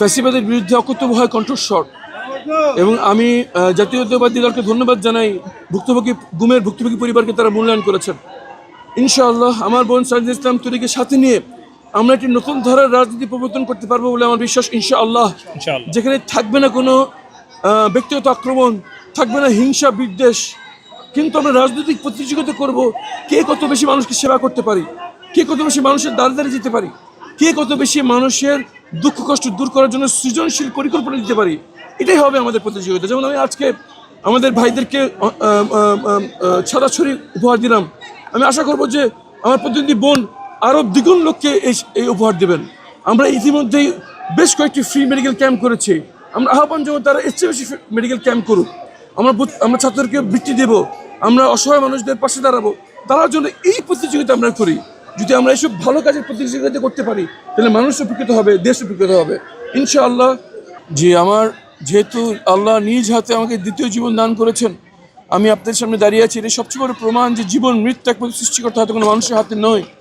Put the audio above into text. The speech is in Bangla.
ফ্যাসিবাদের বিরুদ্ধে অকথ্যভয় কণ্ঠস্বর। এবং আমি জাতীয়তাবাদী দলকে ধন্যবাদ জানাই ভুক্তভোগী গুমের ভুক্তভোগী পরিবারকে তারা মূল্যায়ন করেছেন। ইনশাআল্লাহ আমার বোন সাজিদ ইসলাম তরিকে সাথে নিয়ে আমরা একটি নতুন ধারার রাজনীতি প্রবর্তন করতে পারব বলে আমার বিশ্বাস ইনশাআল্লাহ। ইনশাআল্লাহ। যেখানে থাকবে না কোনো ব্যক্তিগত আক্রমণ থাকবে না হিংসা বিদ্বেষ। কিন্তু আমরা রাজনৈতিক প্রতিযোগিতা করব কে কত বেশি মানুষকে সেবা করতে পারি? কে কত বেশি মানুষের দ্বারে দ্বারে যেতে পারি? কে কত বেশি মানুষের দুঃখ কষ্ট দূর করার জন্য সৃজনশীল পরিকল্পনা দিতে পারি। এটাই হবে আমাদের প্রতিযোগিতা। যেমন আমি আজকে আমাদের ভাইদেরকে ছাড়াছড়ি উপহার দিলাম। আমি আশা করব যে আমার প্রতিনিধি বোন আরও দ্বিগুণ লোককে এই উপহার দেবেন। আমরা ইতিমধ্যেই বেশ কয়েকটি ফ্রি মেডিকেল ক্যাম্প করেছি। আমরা আহ্বান জানাব তারা এর চেয়ে বেশি মেডিকেল ক্যাম্প করুক। আমরা আমরা ছাত্রদেরকে বৃত্তি দেব। আমরা অসহায় মানুষদের পাশে দাঁড়াবো। তার জন্য এই প্রতিযোগিতা আমরা করি। যদি আমরা এইসব ভালো কাজের প্রতিযোগিতা করতে পারি, তাহলে মানুষ উপকৃত হবে, দেশ উপকৃত হবে। ইনশাআল্লাহ, যে আমার যেহেতু আল্লাহ নিজ হাতে আমাকে দ্বিতীয় জীবন দান করেছেন, আমি আপনাদের সামনে দাঁড়িয়ে আছি। এটা সবচেয়ে বড় প্রমাণ যে জীবন মৃত্যু একমাত্র সৃষ্টিকর্তা হাতে কোনো মানুষের হাতে নয়।